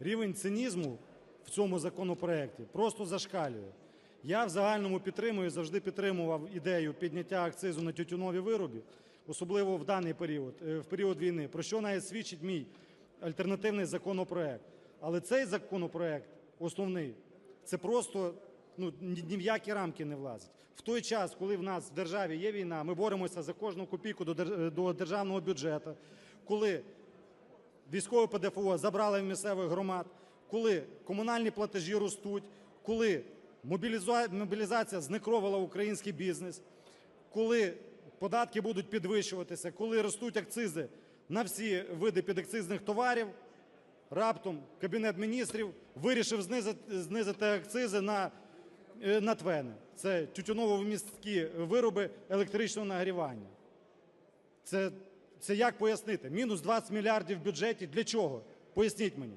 Рівень цинізму в цьому законопроекті просто зашкалює. Я в загальному підтримую, завжди підтримував ідею підняття акцизу на тютюнові вироби, особливо в даний період, е, в період війни, про що навіть свідчить мій альтернативний законопроект. Але цей законопроект основний – це просто ну, ні в які рамки не влазить. В той час, коли в нас в державі є війна, ми боремося за кожну копійку до до державного бюджету, коли військове ПДФО забрали в місцевих громад, коли комунальні платежі ростуть, коли мобілізація знекровила український бізнес, коли податки будуть підвищуватися, коли ростуть акцизи на всі види підакцизних товарів, раптом Кабінет Міністрів вирішив знизити, знизити акцизи на, е, на ТВЕНи. Це тютюново-вмісткі вироби електричного нагрівання. Це, це як пояснити? Мінус 20 мільярдів в бюджеті для чого? Поясніть мені.